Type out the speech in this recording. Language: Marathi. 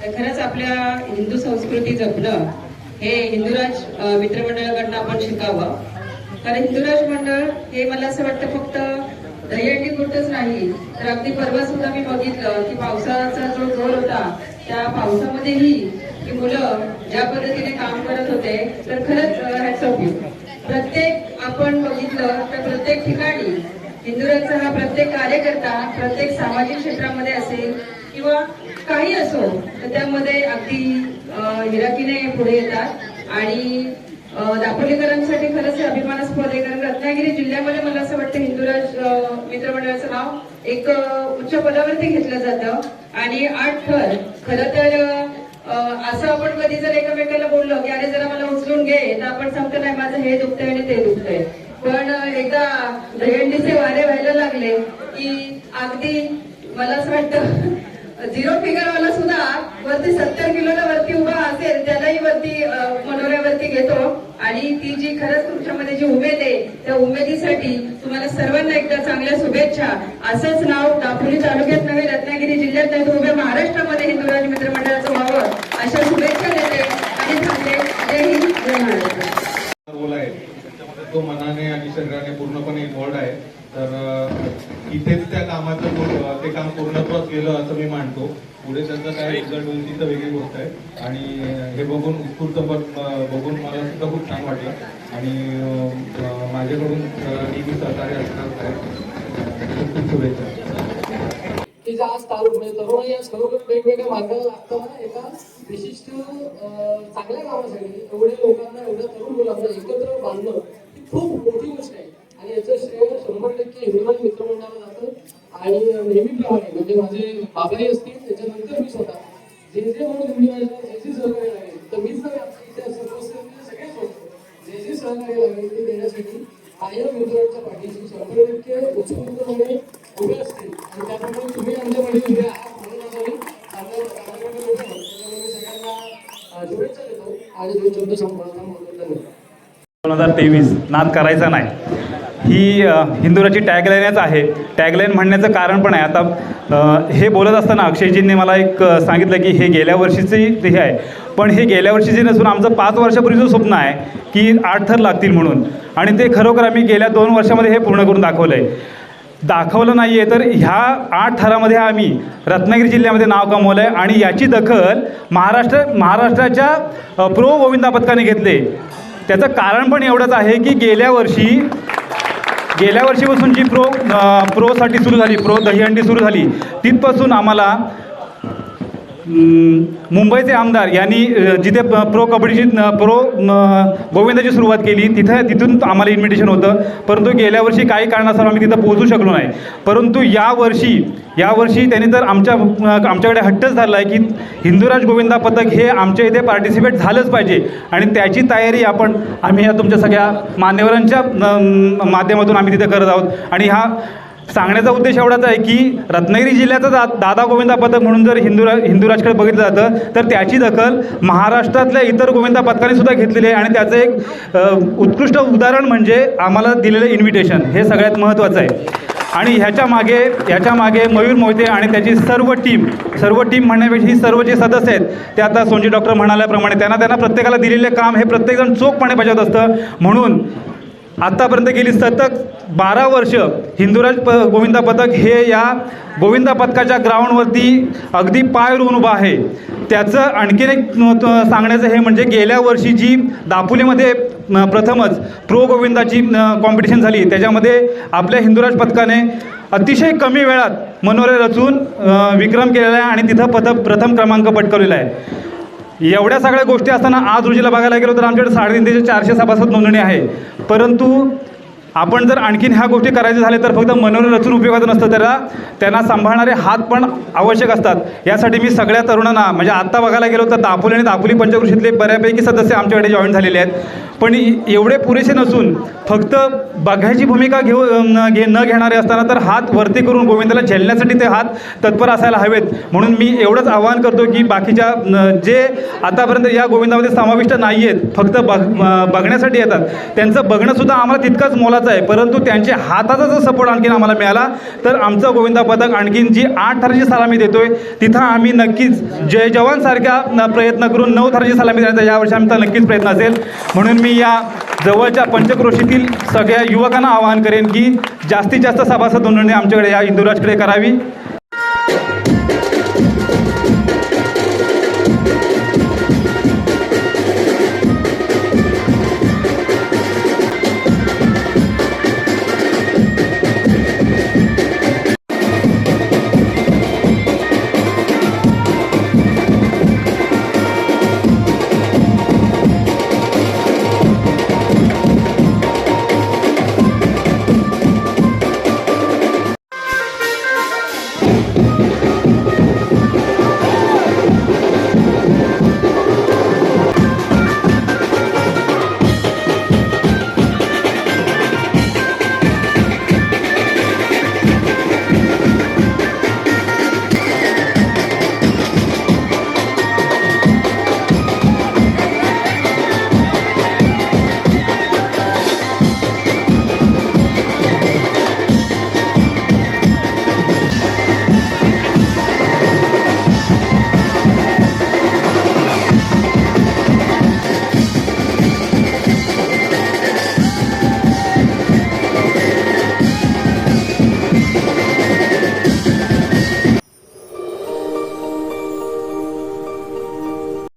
तर खरंच आपल्या हिंदू संस्कृती जपणं हे हिंदुराज मित्रमंडळाकडनं आपण शिकावं. कारण हिंदुराज मंडळ हे मला असं वाटतं फक्त दहीहंडी पुरतच नाही तर अगदी परवा सुद्धा मी बघितलं की पावसाचा जो जोर होता त्या पावसामध्येही की मुलं ज्या पद्धतीने काम करत होते तर खरंच हॅट्स यू प्रत्येक आपण बघितलं तर प्रत्येक ठिकाणी हिंदुराजचा हा प्रत्येक कार्यकर्ता प्रत्येक सामाजिक क्षेत्रामध्ये असेल किंवा काही असो तर त्यामध्ये अगदी हिराकीने पुढे येतात. आणि दापोलीकरांसाठी खरंच अभिमानास्पद आहे कारण रत्नागिरी जिल्ह्यामध्ये मला असं वाटतं हिंदुराज मित्रमंडळाचं नाव एक उच्च पदावरती घेतलं जातं. आणि आठ थर खरं तर असं आपण कधी जर एकमेकाला बोललो की अरे जरा मला उचलून घे तर आपण सांगतो नाही माझं हे दुखतंय आणि ते दुखतंय. पण एकदा दहीहंडीचे वारे व्हायला लागले की अगदी मला असं वाटतं झिरो फिगर वाला सुद्धा वरती सत्तर किलोला वरती उभा असेल त्यालाही वरती मनोऱ्यावरती घेतो. आणि ती जी खरंच तुमच्यामध्ये जी उमेद आहे त्या उमेदीसाठी तुम्हाला सर्वांना एकदा चांगल्या शुभेच्छा. असंच नाव दापोली तालुक्यात नव्हे रत्नागिरी जिल्ह्यात नाही तर उभ्या महाराष्ट्रामध्ये हिंदुराज मित्र मंडळाचं व्हावं. अशा शुभेच्छा देते आणि थांबते. जय हिंद. जय महाराष्ट्र तो मनाने आणि शरीराने पूर्णपणे इन्व्हॉल्ड आहे. इथेच त्या कामाचं ते काम पूर्णत्वास गेलं असं मी मानतो. पुढे त्याचा काय रिझल्ट होईल ती तर वेगळी गोष्ट आहे. आणि हे बघून उत्स्फूर्त बघून मला सुद्धा खूप छान वाटलं. आणि माझ्याकडून नेहमी सहकार्य असणार आहे. खूप खूप शुभेच्छा. की जे आज म्हणजे तरुण या सर्व वेगवेगळ्या मार्गाला लागताना एका विशिष्ट चांगल्या कामासाठी एवढे लोकांना एवढ्या तरुण मुलांना एकत्र बांधणं ही खूप मोठी गोष्ट आहे आणि याचं श्रेय शंभर टक्के हिंदुराज मित्रमंडळाला जातं आणि नेहमीप्रमाणे म्हणजे माझे बाबाही असतील त्याच्यानंतर मी स्वतः जे जे म्हणून हिंदुराजला जे जे सहकार्य लागेल तर मीच नाही आपल्या इथे असं उपस्थित सगळेच होतो जे जे सहकार्य लागेल ते देण्यासाठी पाठीशी शंभर टक्के उत्स्फूर्तपणे उभे असतील आणि त्याप्रमाणे तुम्ही आमच्यामध्ये उभे आहात. म्हणून आम्ही त्याच्यामुळे सगळ्यांना शुभेच्छा देतो. आणि दोन शब्द दोन हजार तेवीस. नाद करायचा नाही. ही हिंदुराची टॅगलाईनच आहे. टॅगलाईन म्हणण्याचं कारण पण आहे. आता हे बोलत असताना अक्षयजींनी मला एक सांगितलं की हे गेल्या वर्षीची हे आहे. पण हे गेल्या वर्षीची नसून आमचं पाच वर्षापूर्वीचं स्वप्न आहे की आठ थर लागतील म्हणून. आणि ते खरोखर आम्ही गेल्या दोन वर्षामध्ये हे पूर्ण करून दाखवलं आहे दाखवलं नाही आहे तर ह्या आठ थरामध्ये आम्ही रत्नागिरी जिल्ह्यामध्ये नाव कमवलं आहे आणि याची दखल महाराष्ट्र महाराष्ट्राच्या प्रो गोविंदा पथकाने घेतले. त्याचं कारण पण एवढंच आहे की गेल्या वर्षी गेल्या वर्षीपासून जी प्रो प्रोसाठी सुरू झाली प्रो दहीहंडी सुरू झाली. तिथपासून आम्हाला मुंबईचे आमदार यांनी जिथे प्रो कबड्डीची प्रो गोविंदाची सुरुवात केली तिथं तिथून आम्हाला इन्व्हिटेशन होतं. परंतु गेल्या वर्षी काही कारणास्तव आम्ही तिथं पोहोचू शकलो नाही. परंतु यावर्षी यावर्षी त्यांनी तर आमच्या आमच्याकडे हट्टच धरला आहे की हिंदुराज गोविंदा पथक हे आमच्या इथे पार्टिसिपेट झालंच पाहिजे. आणि त्याची तयारी आपण आम्ही या तुमच्या सगळ्या मान्यवरांच्या माध्यमातून आम्ही तिथे करत आहोत. आणि हा सांगण्याचा उद्देश एवढाच आहे की रत्नागिरी जिल्ह्याचं दा दादा गोविंदा पथक म्हणून जर हिंदुरा हिंदुराजकडे बघितलं जातं तर त्याची दखल महाराष्ट्रातल्या इतर गोविंदा पथकाने सुद्धा घेतलेली आहे. आणि त्याचं एक उत्कृष्ट उदाहरण म्हणजे आम्हाला दिलेलं इन्व्हिटेशन हे सगळ्यात महत्त्वाचं आहे. आणि ह्याच्या मागे ह्याच्या मागे मयूर मोहिते आणि त्याची सर्व टीम सर्व टीम म्हणण्यापेक्षा ही सर्व जे सदस्य आहेत ते आता सोनजी डॉक्टर म्हणाल्याप्रमाणे त्यांना त्यांना प्रत्येकाला दिलेले काम हे प्रत्येकजण चोखपणे बजावत असतं. म्हणून आत्तापर्यंत गेली सतत बारा वर्ष हिंदुराज प गोविंदा पथक हे या गोविंदा पथकाच्या ग्राउंडवरती अगदी पाय रोवून उभं आहे. त्याचं आणखीन एक सांगण्याचं हे म्हणजे गेल्या वर्षी जी दापोलीमध्ये प्रथमच प्रो गोविंदाची कॉम्पिटिशन झाली त्याच्यामध्ये आपल्या हिंदुराज पथकाने अतिशय कमी वेळात मनोरे रचून विक्रम केलेला आहे आणि तिथं पथक प्रथम क्रमांक पटकवलेला आहे. एवढ्या सगळ्या गोष्टी असताना आज रोजीला बघायला गेलो तर आमच्याकडे साडेतीन ते चारशे सभासद नोंदणी आहे. परंतु आपण जर आणखीन ह्या गोष्टी करायच्या झाल्या तर फक्त मनोरंजन रचून उपयोगाचं नसतं त्याला त्यांना सांभाळणारे हात पण आवश्यक असतात. यासाठी मी सगळ्या तरुणांना म्हणजे आत्ता बघायला गेलो तर दापोली आणि दापोली पंचकृषीतले बऱ्यापैकी सदस्य आमच्याकडे जॉईन झालेले आहेत. पण एवढे पुरेसे नसून फक्त बघायची भूमिका घेऊ घे न घेणारे असताना तर हात वरती करून गोविंदाला झेलण्यासाठी ते हात तत्पर असायला हवेत. म्हणून मी एवढंच आवाहन करतो की बाकीच्या जे आतापर्यंत या गोविंदामध्ये समाविष्ट नाही आहेत फक्त बघ बघण्यासाठी येतात. त्यांचं बघणंसुद्धा आम्हाला तितकंच मोलाचं महत्त्वाचं आहे. परंतु त्यांच्या हाताचा जर सपोर्ट आणखीन आम्हाला मिळाला तर आमचं गोविंदा पथक आणखीन जी आठ थाराची सलामी देतो आहे तिथं आम्ही नक्कीच जय जवानसारख्या न- प्रयत्न करून नऊ थाराची सलामी देण्याचा यावर्षी आमचा नक्कीच प्रयत्न असेल. म्हणून मी या जवळच्या पंचक्रोशीतील सगळ्या युवकांना आवाहन करेन की जास्तीत जास्त सभासद नोंदणी आमच्याकडे या इंदुराजकडे करावी.